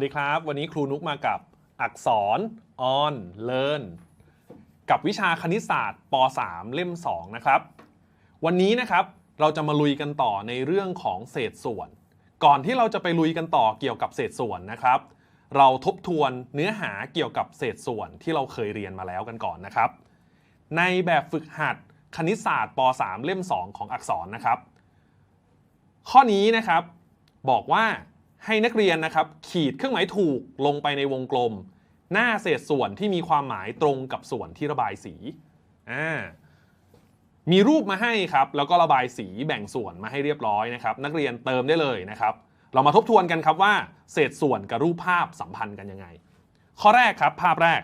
สวัสดีครับ วันนี้ครูนุกมากับอักษร on learn กับวิชาคณิตศาสตร์ป .3 เล่ม 2 นะครับ วันนี้นะครับเราจะมาลุยกันต่อในเรื่องของเศษส่วน ก่อนที่เราจะไปลุยกันต่อเกี่ยวกับเศษส่วนนะครับ เราทบทวนเนื้อหาเกี่ยวกับเศษส่วนที่เราเคยเรียนมาแล้วกันก่อนนะครับ ในแบบฝึกหัดคณิตศาสตร์ป .3 เล่ม 2 ของอักษรนะครับ ข้อนี้นะครับบอกว่า ให้นักเรียนนะครับขีดเครื่องหมายถูกลงไปในวงกลม หน้าเศษส่วนที่มีความหมายตรงกับส่วนที่ระบายสีอ่ามีรูปมาให้ครับ แล้วก็ระบายสีแบ่งส่วนมาให้เรียบร้อยนะครับ นักเรียนเติมได้เลยนะครับ เรามาทบทวนกันครับว่า เศษส่วนกับรูปภาพสัมพันธ์กันยังไง ข้อแรกครับ ภาพแรก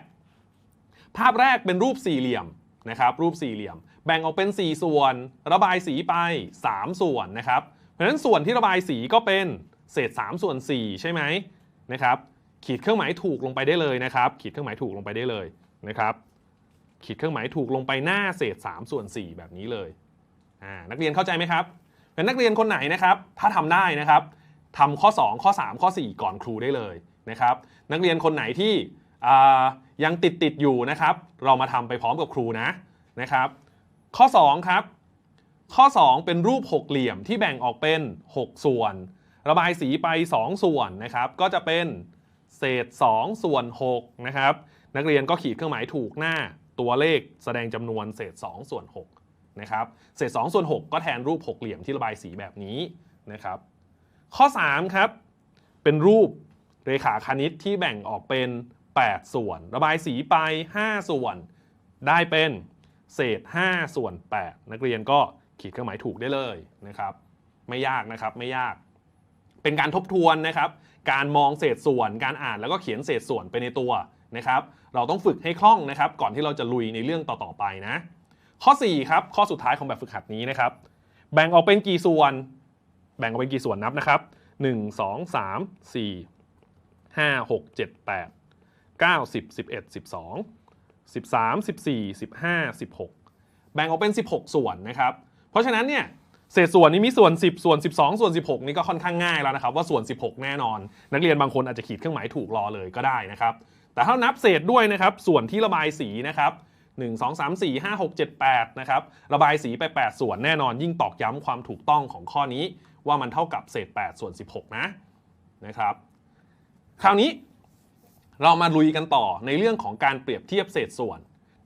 ภาพแรกเป็นรูปสี่เหลี่ยมนะครับ รูปสี่เหลี่ยม แบ่งออกเป็น 4 ส่วน ระบายสีไป 3 ส่วนนะครับ เพราะฉะนั้นส่วนที่ระบายสีก็เป็น เศษ 3 ส่วน 4 ใช่ไหมนะครับขีดเครื่องหมายถูกลงไปได้เลยนะครับ ขีดเครื่องหมายถูกลงไปได้เลยนะครับ ขีดเครื่องหมายถูกลงไปหน้าเศษ 3 ส่วน 4 แบบนี้เลยนักเรียนเข้าใจไหมครับเป็นนักเรียนคนไหนนะครับ ถ้าทำได้นะครับทำข้อ 2 ข้อ 3 ข้อ 4 ก่อนครูได้เลยนะครับ นักเรียนคนไหนที่ยังติดติดอยู่นะครับ เรามาทำไปพร้อมกับครูนะนะครับ ข้อ 2 ครับ ข้อ 2 เป็นรูปหกเหลี่ยมที่แบ่งออกเป็น 6 ส่วน ระบายสีไป 2 ส่วนนะครับ ก็จะเป็นเศษ 2 ส่วน6นะครับ นักเรียนก็ขีดเครื่องหมายถูกหน้าตัวเลขแสดงจำนวนเศษ 2 ส่วน6นะครับ เศษ 2 ส่วน 6 ก็แทนรูปหกเหลี่ยมที่ระบายสีแบบนี้นะครับ ข้อ 3 ครับ เป็นรูปเรขาคณิตที่แบ่งออกเป็น 8 ส่วน ระบายสีไป 5 ส่วน ได้เป็นเศษ 5 ส่วน 8 นักเรียนก็ขีดเครื่องหมายถูกได้เลยนะครับ ไม่ยากนะครับ ไม่ยาก เป็นการทบทวนนะครับ การมองเศษส่วน การอ่านแล้วก็เขียนเศษส่วนไปในตัวนะครับ เราต้องฝึกให้คล่องนะครับ ก่อนที่เราจะลุยในเรื่องต่อๆไปนะ ข้อ4ครับข้อสุดท้ายของแบบฝึกหัดนี้นะครับ แบ่งออกเป็นกี่ส่วน แบ่งออกเป็นกี่ส่วนนับนะครับ 1 2 3 4 5 6 7 8 9 10 11 12 13 14 15 16 แบ่งออกเป็น 16 ส่วนนะครับ เพราะฉะนั้นเนี่ย เศษส่วนนี้มีส่วน 10 ส่วน 12 ส่วน 16 นี่ก็ค่อนข้างง่ายแล้วนะครับว่าส่วน 16 แน่นอน นักเรียนบางคนอาจจะขีดเครื่องหมายถูกรอเลยก็ได้นะครับ แต่ถ้านับเศษด้วยนะครับส่วนที่ระบายสีนะครับ1 2 3 4 5 6 7 8นะครับระบายสีไป 8 ส่วนแน่นอน ยิ่งตอกย้ำความถูกต้องของข้อนี้ ว่ามันเท่ากับเศษ 8 ส่วน 16 นะนะครับ คราวนี้เรามาลุยกันต่อในเรื่องของการเปรียบเทียบเศษส่วน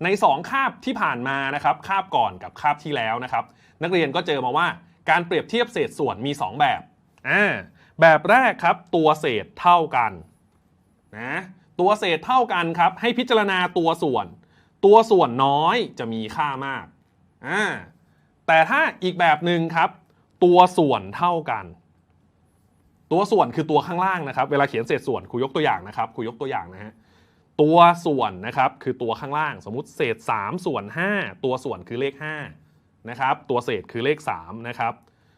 ใน 2 คาบที่ผ่านมานะครับคาบก่อนกับคาบที่แล้วนะครับ นักเรียนก็เจอมาว่าการเปรียบเทียบเศษส่วนมี 2 แบบอ่าแบบแรกครับตัวเศษเท่ากันนะตัวเศษเท่ากันครับให้พิจารณาตัวส่วน ตัวส่วนน้อยจะมีค่ามากอ่าแต่ถ้าอีกแบบหนึ่งครับ ตัวส่วนเท่ากัน ตัวส่วนคือตัวข้างล่างนะครับ เวลาเขียนเศษส่วนครูยกตัวอย่างนะครับครูยกตัวอย่างนะฮะ ตัวส่วนนะครับคือตัวข้างล่างสมมติเศษ 3 ส่วน 5 ตัวส่วนคือเลข5นะครับตัวเศษคือเลข3นะครับ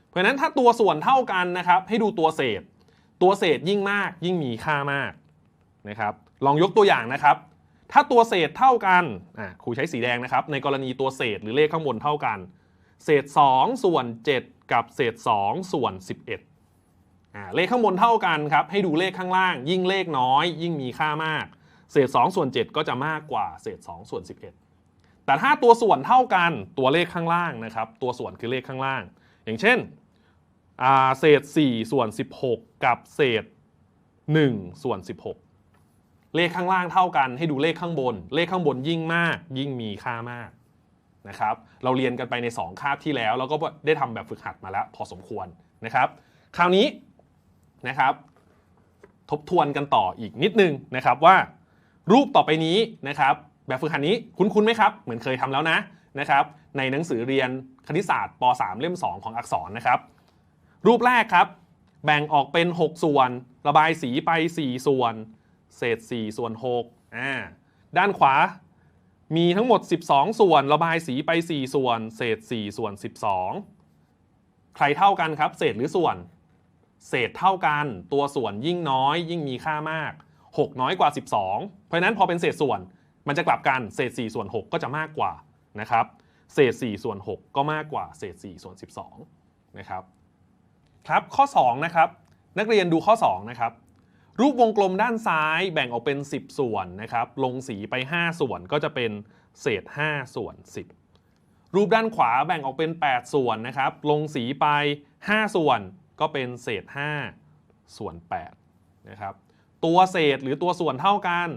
เพราะฉะนั้นถ้าตัวส่วนเท่ากันนะครับ ให้ดูตัวเศษ ตัวเศษยิ่งมากยิ่งมีค่ามากนะครับลองยกตัวอย่างนะครับ ถ้าตัวเศษเท่ากันอะครูใช้สีแดงนะครับ ในกรณีตัวเศษหรือเลขข้างบนเท่ากัน เศษ 2 ส่วน 7 กับเศษ 2 ส่วน 11อ่าเลขข้างบนเท่ากันครับให้ดูเลขข้างล่าง ยิ่งเลขน้อย ยิ่งมีค่ามาก เศษ2ส่วน7ก็จะมากกว่าเศษ2ส่วน11 แต่ถ้าตัวส่วนเท่ากันตัวเลขข้างล่างนะครับ ตัวส่วนคือเลขข้างล่าง อย่างเช่นเศษ4ส่วน16 กับเศษ1ส่วน16 เลขข้างล่างเท่ากัน ให้ดูเลขข้างบน เลขข้างบนยิ่งมาก ยิ่งมีค่ามากนะครับ เราเรียนกันไปใน 2 คาบที่แล้วแล้วก็ได้ทำแบบฝึกหัดมาแล้วพอสมควรนะครับ คราวนี้นะครับ ทบทวนกันต่ออีกนิดนึงนะครับว่า รูปต่อไปนี้นะครับแบบฝึกหัดนี้คุ้นๆไหมครับ เหมือนเคยทำแล้วนะนะครับในหนังสือเรียนคณิตศาสตร์ป .3 เล่ม 2 ของอักษรนะครับ รูปแรกครับ แบ่งออกเป็น 6 ส่วน ระบายสีไป 4 ส่วน เศษ 4 ส่วน6อ่าด้านขวา มีทั้งหมด 12 ส่วน ระบายสีไป 4 ส่วน เศษ 4 ส่วน 12 ใครเท่ากันครับ เศษหรือส่วน เศษเท่ากัน ตัวส่วนยิ่งน้อย ยิ่งมีค่ามาก 6 น้อยกว่า 12 เพราะฉะนั้นพอเป็นเศษส่วนมันจะกลับกันเศษ4ส่วน 6 ก็จะมากกว่านะครับเศษ4ส่วน 6 ก็มากกว่าเศษ4ส่วน 12นะครับครับข้อ2นะครับนักเรียนดูข้อ2นะครับรูปวงกลมด้านซ้ายแบ่งออกเป็น 10 ส่วนนะครับลงสีไป 5 ส่วนก็จะเป็นเศษ 5 ส่วน 10 รูปด้านขวาแบ่งออกเป็น 8 ส่วนนะครับลงสีไป 5 ส่วนก็เป็นเศษ 5 ส่วน8นะครับ ตัวเศษหรือตัวส่วนเท่ากัน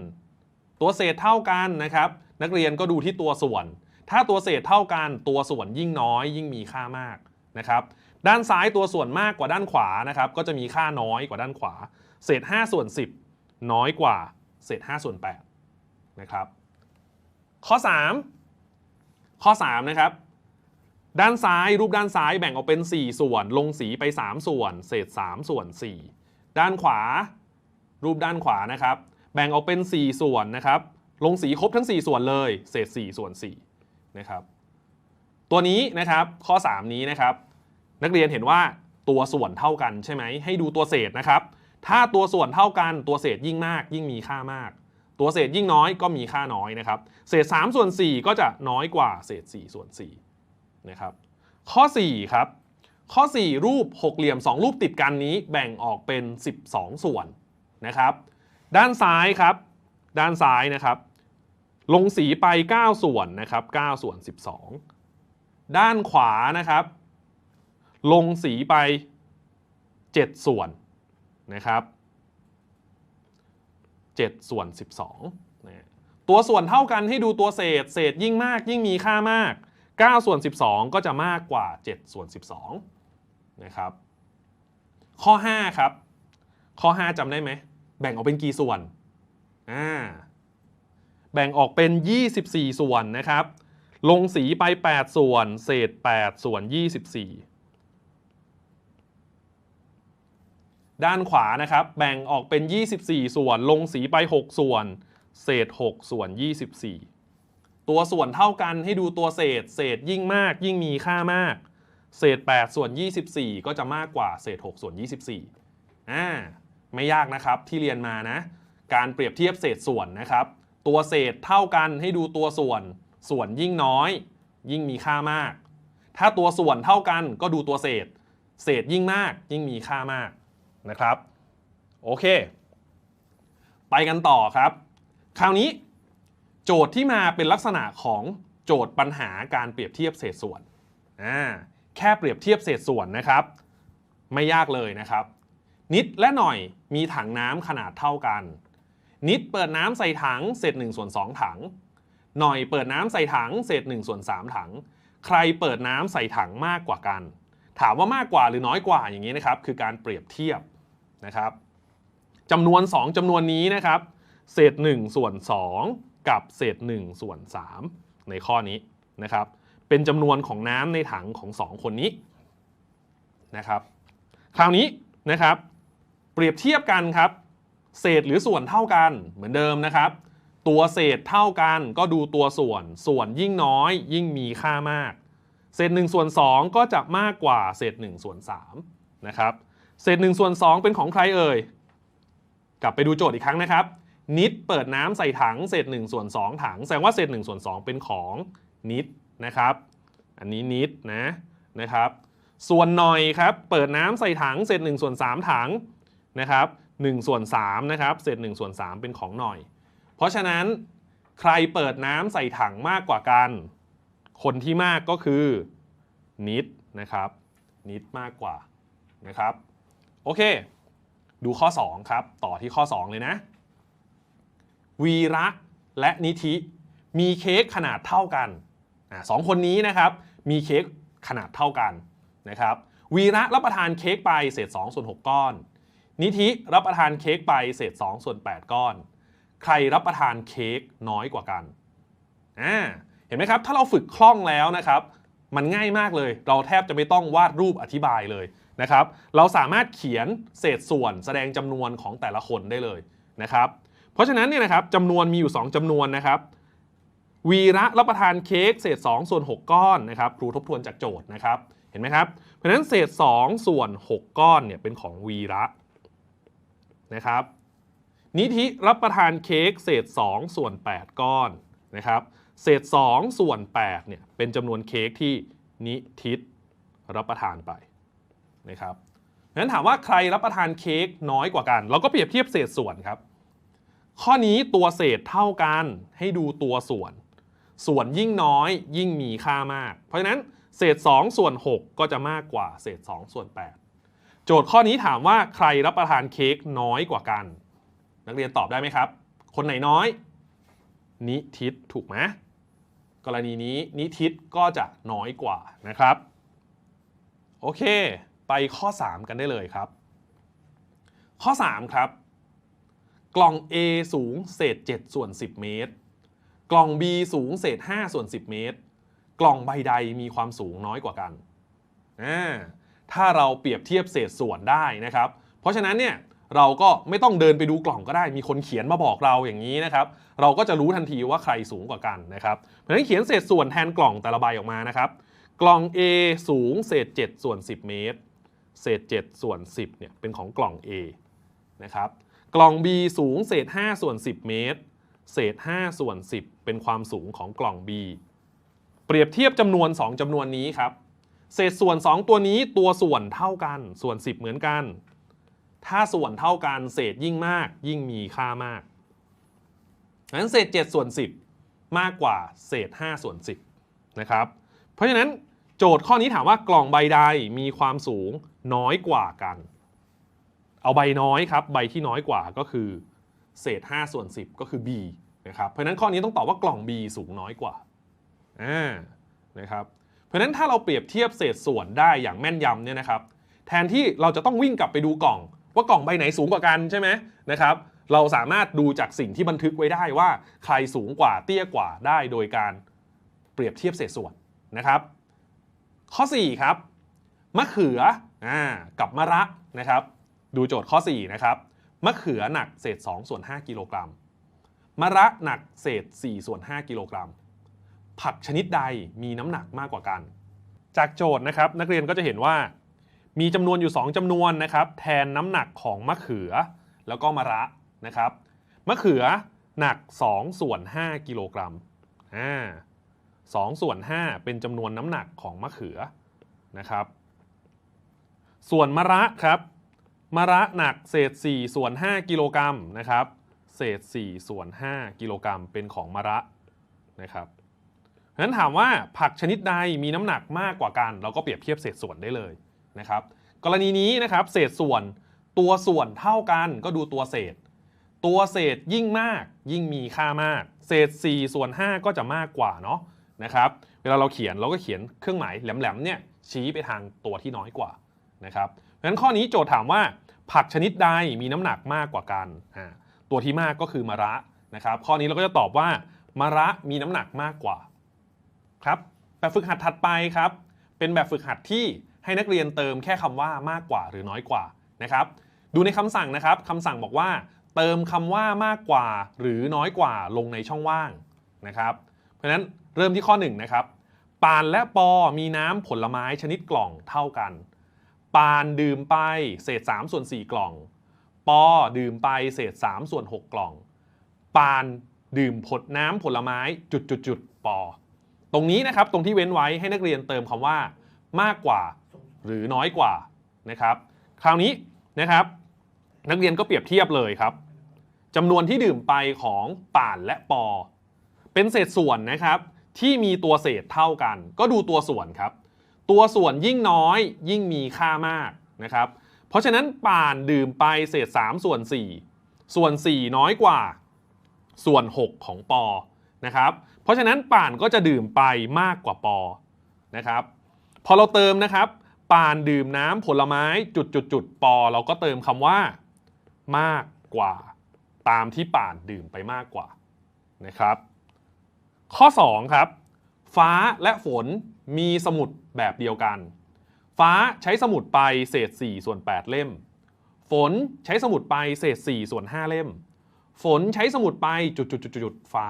ตัวเศษเท่ากันนะครับ นักเรียนก็ดูที่ตัวส่วน ถ้าตัวเศษเท่ากันตัวส่วนยิ่งน้อย ยิ่งมีค่ามากนะครับ ด้านซ้ายตัวส่วนมากกว่าด้านขวานะครับ ก็จะมีค่าน้อยกว่าด้านขวา เศษ 5 ส่วน 10 น้อยกว่า เศษ 5 ส่วน8นะครับ ข้อ 3 ข้อ 3 นะครับด้านซ้ายรูปด้านซ้ายแบ่งออกเป็น 4 ส่วน ลงสีไป 3 ส่วน เศษ 3 ส่วน 4 ด้านขวา รูปด้านขวานะครับ แบ่งออกเป็น 4 ส่วนนะครับ ลงสีครบทั้ง 4 ส่วนเลย เศษ 4 ส่วน4นะครับ ตัวนี้นะครับข้อ 3 นี้นะครับ นักเรียนเห็นว่าตัวส่วนเท่ากันใช่ไหม ให้ดูตัวเศษนะครับ ถ้าตัวส่วนเท่ากันตัวเศษยิ่งมาก ยิ่งมีค่ามาก ตัวเศษยิ่งน้อยก็มีค่าน้อยนะครับ เศษ 3 ส่วน 4 ก็จะน้อยกว่าเศษ 4 ส่วน4นะครับ ข้อ 4 ครับ ข้อ 4 รูปหกเหลี่ยม 2 รูปติดกันนี้แบ่งออกเป็น 12 ส่วน นะครับ ด้านซ้ายครับ ด้านซ้ายนะครับ ลงสีไป 9 ส่วนนะครับ9ส่วน 12 ด้านขวานะครับ ลงสีไป 7 ส่วนนะครับ7ส่วน 12นะตัวส่วนเท่ากันให้ดูตัวเศษ เศษยิ่งมากยิ่งมีค่ามาก 9 ส่วน 12 ก็จะมากกว่า 7 ส่วน 12 นะครับ ข้อ 5 ครับ ข้อ 5จำได้ไหม แบ่งออกเป็นกี่ส่วนอ่าแบ่งออกเป็น 24 ส่วนนะครับ ลงสีไป 8 ส่วน เศษ 8 ส่วน 24 ด้านขวานะครับ แบ่งออกเป็น 24 ส่วน ลงสีไป 6 ส่วน เศษ 6 ส่วน 24 ตัวส่วนเท่ากันให้ดูตัวเศษ เศษยิ่งมาก ยิ่งมีค่ามาก เศษ 8 ส่วน 24 ก็จะมากกว่า เศษ 6 ส่วน 24อ่า ไม่ยากนะครับที่เรียนมานะ การเปรียบเทียบเศษส่วนนะครับ ตัวเศษเท่ากันให้ดูตัวส่วน ส่วนยิ่งน้อย ยิ่งมีค่ามาก ถ้าตัวส่วนเท่ากันก็ดูตัวเศษ เศษยิ่งมาก ยิ่งมีค่ามากนะครับ โอเค ไปกันต่อครับ คราวนี้ โจทย์ที่มาเป็นลักษณะของโจทย์ปัญหาการเปรียบเทียบเศษส่วนอ่าแค่เปรียบเทียบเศษส่วนนะครับ ไม่ยากเลยนะครับ นิดและหน่อยมีถังน้ำขนาดเท่ากัน นิดเปิดน้ำใส่ถังเศษ1ส่วน2ถัง หน่อยเปิดน้ำใส่ถังเศษ1ส่วน3ถัง ใครเปิดน้ำใส่ถังมากกว่ากัน ถามว่ามากกว่าหรือน้อยกว่าอย่างนี้นะครับคือการเปรียบเทียบนะครับจำนวน 2จำนวนนี้นะครับ เศษ1ส่วน2 กับเศษ1ส่วน3ในข้อนี้นะครับ เป็นจำนวนของน้ำในถังของ 2 คนนี้นะครับ คราวนี้นะครับ เปรียบเทียบกันครับ เศษหรือส่วนเท่ากันเหมือนเดิมนะครับ ตัวเศษเท่ากันก็ดูตัวส่วน ส่วนยิ่งน้อยยิ่งมีค่ามาก เศษ1ส่วน2ก็จะมากกว่าเศษ1ส่วน3นะครับ เศษ1ส่วน2เป็นของใครเอ่ย กลับไปดูโจทย์อีกครั้งนะครับ นิดเปิดน้ำใส่ถังเศษ1ส่วน2ถัง แสดงว่าเศษ1ส่วน2เป็นของนิดนะครับ อันนี้นิดนะนะครับ ส่วนหน่อยครับ เปิดน้ำใส่ถังเศษ1ส่วน3ถัง นะครับ1ส่วน3นะครับเศษ1ส่วน3เป็นของหน่อย เพราะฉะนั้นใครเปิดน้ำใส่ถังมากกว่ากัน คนที่มากก็คือนิดนะครับนิดมากกว่านะครับโอเค ดูข้อ 2 ครับ ต่อที่ข้อ 2 เลยนะ วีระและนิธิมีเค้กขนาดเท่ากันสองคนนี้นะครับ มีเค้กขนาดเท่ากันนะครับ วีระรับประทานเค้กไปเศษ2ส่วน6ก้อน นิธิรับประทานเค้กไปเศษ2ส่วน8 ก้อน ใครรับประทานเค้กน้อยกว่ากันอ่าเห็นไหมครับ ถ้าเราฝึกคล่องแล้วนะครับ มันง่ายมากเลย เราแทบจะไม่ต้องวาดรูปอธิบายเลยนะครับ เราสามารถเขียนเศษส่วนแสดงจำนวนของแต่ละคนได้เลยนะครับ เพราะฉะนั้นเนี่ยนะครับจำนวนมีอยู่ 2จำนวนนะครับ วีระรับประทานเค้กเศษ 2 ส่วน 6 ก้อนนะครับ ครูทบทวนจากโจทย์นะครับ เห็นไหมครับ เพราะฉะนั้นเศษ 2 ส่วน 6 ก้อนเนี่ยเป็นของวีระ นะครับ นิธิรับประทานเค้กเศษ 2 ส่วน 8 ก้อนนะครับ เศษ 2 ส่วน8เนี่ยเป็นจำนวนเค้กที่นิทิศรับประทานไปนะครับงั้นถามว่าใครรับประทานเค้กน้อยกว่ากัน เราก็เปรียบเทียบเศษส่วนครับ ข้อนี้ตัวเศษเท่ากันให้ดูตัวส่วน ส่วนยิ่งน้อยยิ่งมีค่ามาก เพราะฉะนั้นเศษ 2 ส่วน 6 ก็จะมากกว่าเศษ 2 ส่วน 8 โจทย์ข้อนี้ถามว่าใครรับประทานเค้กน้อยกว่ากัน นักเรียนตอบได้ไหมครับ คนไหนน้อย นิทิศถูกไหมกรณีนี้นิทิศก็จะน้อยกว่านะครับ โอเค ไปข้อ 3 กันได้เลยครับ ข้อ 3 ครับ กล่อง A สูงเศษ 7 ส่วน 10 เมตร กล่อง B สูงเศษ 5 ส่วน 10 เมตร กล่องใบใดมีความสูงน้อยกว่ากันอ่า ถ้าเราเปรียบเทียบเศษส่วนได้นะครับ เพราะฉะนั้นเนี่ยเราก็ไม่ต้องเดินไปดูกล่องก็ได้ มีคนเขียนมาบอกเราอย่างนี้นะครับ เราก็จะรู้ทันทีว่าใครสูงกว่ากันนะครับ เพราะฉะนั้นเขียนเศษส่วนแทนกล่องแต่ละใบออกมานะครับ กล่อง A สูงเศษ7ส่วน10 เมตร เศษ7ส่วน10เนี่ยเป็นของกล่อง A นะครับ กล่อง B สูงเศษ5ส่วน10 เมตร เศษ5ส่วน10 เป็นความสูงของกล่อง B เปรียบเทียบจำนวน 2จำนวนนี้ครับ เศษส่วน 2 ตัวนี้ตัวส่วนเท่ากันส่วน 10 เหมือนกัน ถ้าส่วนเท่ากันเศษยิ่งมากยิ่งมีค่ามากงั้นเศษ 7 ส่วน 10 มากกว่าเศษ 5 ส่วน 10 นะครับ เพราะฉะนั้นโจทย์ข้อนี้ถามว่ากล่องใบใดมีความสูงน้อยกว่ากัน เอาใบน้อยครับ ใบที่น้อยกว่าก็คือ เศษ 5 ส่วน 10 ก็คือ B นะครับ เพราะฉะนั้นข้อนี้ต้องตอบว่ากล่อง B สูงน้อยกว่าอ่านะครับ เพราะนั้นถ้าเราเปรียบเทียบเศษส่วนได้อย่างแม่นยำเนี่ยนะครับ แทนที่เราจะต้องวิ่งกลับไปดูกล่อง ว่ากล่องใบไหนสูงกว่ากันใช่ไหมนะครับ เราสามารถดูจากสิ่งที่บันทึกไว้ได้ว่า ใครสูงกว่าเตี้ยกว่าได้โดยการเปรียบเทียบเศษส่วนนะครับ ข้อ 4 ครับมะเขืออกับมะระนะครับ ดูโจทย์ข้อ 4 นะครับมะเขือหนักเศษ2ส่วน5กิโลกรัมมะระหนักเศษ4ส่วน5กิโลกรัม ผักชนิดใดมีน้ำหนักมากกว่ากัน จากโจทย์นะครับ นักเรียนก็จะเห็นว่า มีจำนวนอยู่ 2จำนวนนะครับ แทนน้ำหนักของมะเขือ แล้วก็มะระนะครับมะเขือหนัก2ส่วน5กิโลกรัมอ่า2ส่วน 5 เป็นจำนวนน้ำหนักของมะเขือนะครับ ส่วนมะระครับมะระหนักเศษ4ส่วน5กิโลกรัมนะครับ เศษ4ส่วน5กิโลกรัมเป็นของมะระนะครับ นั้นถามว่าผักชนิดใดมีน้ำหนักมากกว่ากัน เราก็เปรียบเทียบเศษส่วนได้เลยนะครับ กรณีนี้นะครับเศษส่วนตัวส่วนเท่ากันก็ดูตัวเศษ ตัวเศษยิ่งมากยิ่งมีค่ามาก เศษ4ส่วน5ก็จะมากกว่าเนาะนะครับ เวลาเราเขียนเราก็เขียนเครื่องหมายแหลมๆเนี่ยชี้ไปทางตัวที่น้อยกว่านะครับเพราะฉะนั้นข้อนี้โจทย์ถามว่า ผักชนิดใดมีน้ำหนักมากกว่ากันตัวที่มากก็คือมะระนะครับ ข้อนี้เราก็จะตอบว่ามะระมีน้ำหนักมากกว่า ครับแบบฝึกหัดถัดไปครับ เป็นแบบฝึกหัดที่ให้นักเรียนเติมแค่คำว่ามากกว่าหรือน้อยกว่านะครับ ดูในคำสั่งนะครับคำสั่งบอกว่า เติมคำว่ามากกว่า หรือน้อยกว่าลงในช่องว่างนะครับ เพราะฉะนั้นเริ่มที่ข้อ1นะครับปานและปอมีน้ำผลไม้ชนิดกล่องเท่ากัน ปานดื่มไปเศษ3ส่วน4กล่อง ปอดื่มไปเศษ3ส่วน6กล่อง ปานดื่มผลน้ำผลไม้จุดจุดจุดปอ ตรงนี้นะครับตรงที่เว้นไว้ให้นักเรียนเติมคำว่ามากกว่า หรือน้อยกว่านะครับคราวนี้นะครับ นักเรียนก็เปรียบเทียบเลยครับจำนวนที่ดื่มไปของป่านและปอ เป็นเศษส่วนนะครับที่มีตัวเศษเท่ากัน ก็ดูตัวส่วนครับ ตัวส่วนยิ่งน้อยยิ่งมีค่ามากนะครับ เพราะฉะนั้นป่านดื่มไปเศษ 3 ส่วน 4 ส่วน 4 น้อยกว่า ส่วน 6 ของปอนะครับ เพราะฉะนั้นป่านก็จะดื่มไปมากกว่าปอนะครับ พอเราเติมนะครับ ป่านดื่มน้ำผลไม้จุดจุดจุดปอ เราก็เติมคำว่า มากกว่า ตามที่ป่านดื่มไปมากกว่านะครับ ข้อ 2 ครับ ฟ้าและฝนมีสมุดแบบเดียวกัน ฟ้าใช้สมุดไปเศษ 4 ส่วน 8 เล่ม ฝนใช้สมุดไปเศษ 4 ส่วน 5 เล่ม ฝนใช้สมุดไปจุดจุดจุดจุดฟ้า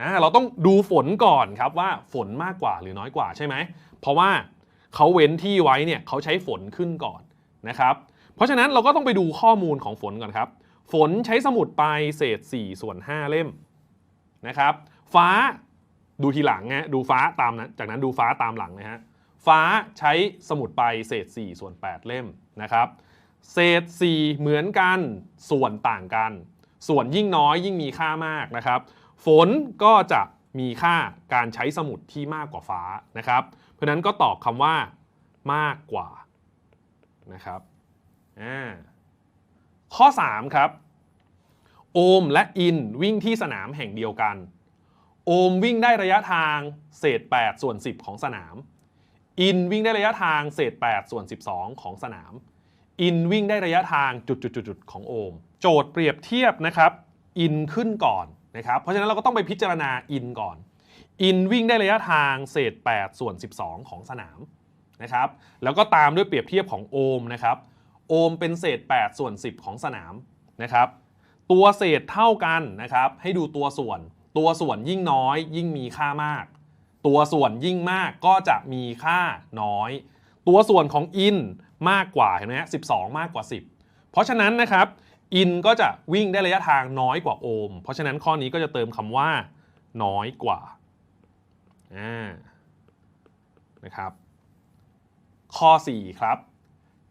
อ่าเราต้องดูฝนก่อนครับว่าฝนมากกว่าหรือน้อยกว่าใช่ไหม เพราะว่าเขาเว้นที่ไว้เนี่ยเขาใช้ฝนขึ้นก่อนนะครับ เพราะฉะนั้นเราก็ต้องไปดูข้อมูลของฝนก่อนครับ ฝนใช้สมุดไปเศษ4ส่วน5เล่มนะครับ ฟ้าดูทีหลังนะดูฟ้าตามนะจากนั้นดูฟ้าตามหลังนะฮะฟ้าใช้สมุดไปเศษ4ส่วน8เล่มนะครับเศษ 4 เหมือนกันส่วนต่างกัน ส่วนยิ่งน้อยยิ่งมีค่ามากนะครับ ฝนก็จะมีค่าการใช้สมุดที่มากกว่าฟ้านะครับ เพราะฉะนั้นก็ตอบคำว่ามากกว่านะครับอ่าข้อ 3 ครับ โอมและอินวิ่งที่สนามแห่งเดียวกัน โอมวิ่งได้ระยะทางเศษ 8 ส่วน 10 ของสนาม อินวิ่งได้ระยะทางเศษ 8 ส่วน 12 ของสนาม อินวิ่งได้ระยะทางจุดๆๆของโอม โจทย์เปรียบเทียบนะครับ อินขึ้นก่อน นะครับ เพราะฉะนั้นเราก็ต้องไปพิจารณาอินก่อน อินวิ่งได้ระยะทางเศษ 8 ส่วน 12 ของสนามนะครับ แล้วก็ตามด้วยเปรียบเทียบของโอมนะครับ โอมเป็นเศษ 8 ส่วน 10 ของสนามนะครับ ตัวเศษเท่ากันนะครับ ให้ดูตัวส่วน ตัวส่วนยิ่งน้อยยิ่งมีค่ามาก ตัวส่วนยิ่งมากก็จะมีค่าน้อย ตัวส่วนของอินมากกว่าเห็นไหมฮะ12มากกว่า 10 เพราะฉะนั้นนะครับ อินก็จะวิ่งได้ระยะทางน้อยกว่าโอมเพราะฉะนั้นข้อนี้ก็จะเติมคำว่า น้อยกว่าอ่านะครับ ข้อ 4 ครับ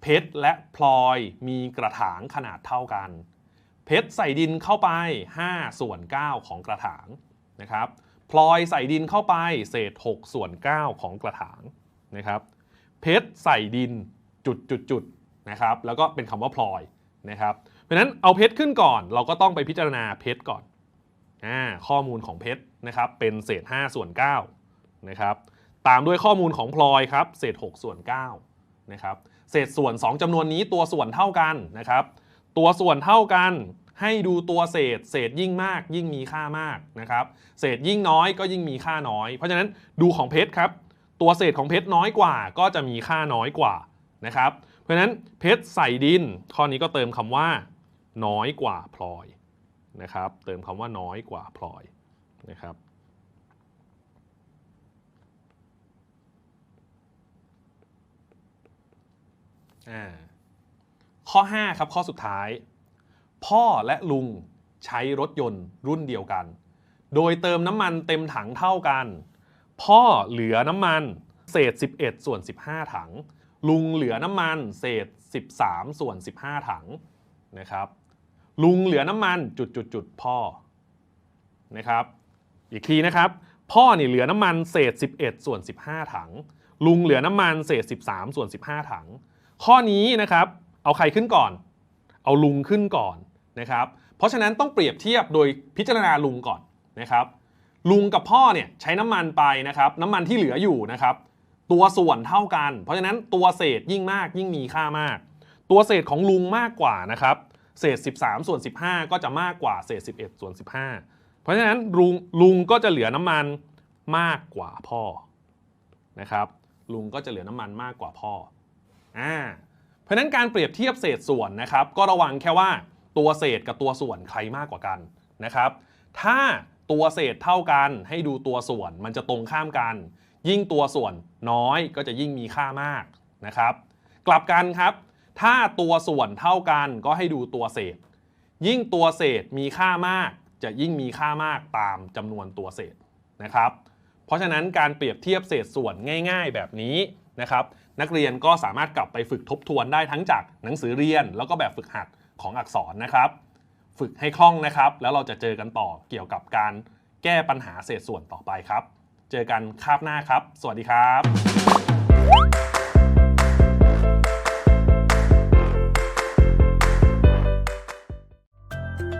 เพชรและพลอยมีกระถางขนาดเท่ากัน เพชรใส่ดินเข้าไป 5 ส่วน 9 ของกระถางนะครับ พลอยใส่ดินเข้าไปเศษ 6 ส่วน 9 ของกระถางนะครับ เพชรใส่ดินจุดจุดจุดนะครับ แล้วก็เป็นคำว่าพลอยนะครับ เพราะนั้นเอาเพชรขึ้นก่อน เราก็ต้องไปพิจารณาเพชรก่อนอ่าข้อมูลของเพชรนะครับเป็นเศษ 5 ส่วน9นะครับตามด้วยข้อมูลของพลอยครับเศษ 6 ส่วน9นะครับเศษส่วน 2จำนวนนี้ตัวส่วนเท่ากันนะครับ ตัวส่วนเท่ากันให้ดูตัวเศษ เศษยิ่งมาก ยิ่งมีค่ามากนะครับ เศษยิ่งน้อยก็ยิ่งมีค่าน้อย เพราะฉะนั้นดูของเพชรครับ ตัวเศษของเพชรน้อยกว่าก็จะมีค่าน้อยกว่านะครับ เพราะฉะนั้นเพชรใส่ดิน ข้อนี้ก็เติมคำว่า น้อยกว่าพลอยนะครับ เติมคำว่าน้อยกว่าพลอยนะครับข้อ 5 ครับข้อสุดท้าย พ่อและลุงใช้รถยนต์รุ่นเดียวกัน โดยเติมน้ำมันเต็มถังเท่ากัน พ่อเหลือน้ำมันเศษ 11 ส่วน 15 ถัง ลุงเหลือน้ำมันเศษ 13 ส่วน 15 ถังนะครับ ลุงเหลือน้ำมันจุดจุดจุดพ่อนะครับ อีกทีนะครับ พ่อนี่เหลือน้ำมันเศษ 11 ส่วน 15 ถัง ลุงเหลือน้ำมันเศษ 13 ส่วน 15 ถัง ข้อนี้นะครับเอาใครขึ้นก่อน เอาลุงขึ้นก่อนนะครับ เพราะฉะนั้นต้องเปรียบเทียบโดยพิจารณาลุงก่อนนะครับ ลุงกับพ่อเนี่ยใช้น้ำมันไปนะครับ น้ำมันที่เหลืออยู่นะครับ ตัวส่วนเท่ากัน เพราะฉะนั้นตัวเศษยิ่งมากยิ่งมีค่ามาก ตัวเศษของลุงมากกว่านะครับ เศษ 13 ส่วน 15 ก็จะมากกว่าเศษ 11 ส่วน 15 เพราะฉะนั้นลุงลุงก็จะเหลือน้ำมันมากกว่าพ่อนะครับลุงก็จะเหลือน้ำมันมากกว่าพ่ออ่าเพราะฉะนั้นการเปรียบเทียบเศษส่วนนะครับก็ระวังแค่ว่าตัวเศษกับตัวส่วนใครมากกว่ากันนะครับ ถ้าตัวเศษเท่ากันให้ดูตัวส่วนมันจะตรงข้ามกัน ยิ่งตัวส่วนน้อยก็จะยิ่งมีค่ามากนะครับ กลับกันครับ ถ้าตัวส่วนเท่ากันก็ให้ดูตัวเศษ ยิ่งตัวเศษมีค่ามาก จะยิ่งมีค่ามากตามจำนวนตัวเศษนะครับ เพราะฉะนั้นการเปรียบเทียบเศษส่วนง่าย ๆ แบบนี้นะครับ นักเรียนก็สามารถกลับไปฝึกทบทวนได้ทั้งจากหนังสือเรียน แล้วก็แบบฝึกหัดของอักษรนะครับ ฝึกให้คล่องนะครับ แล้วเราจะเจอกันต่อเกี่ยวกับการแก้ปัญหาเศษส่วนต่อไปครับ เจอกันคาบหน้าครับ สวัสดีครับ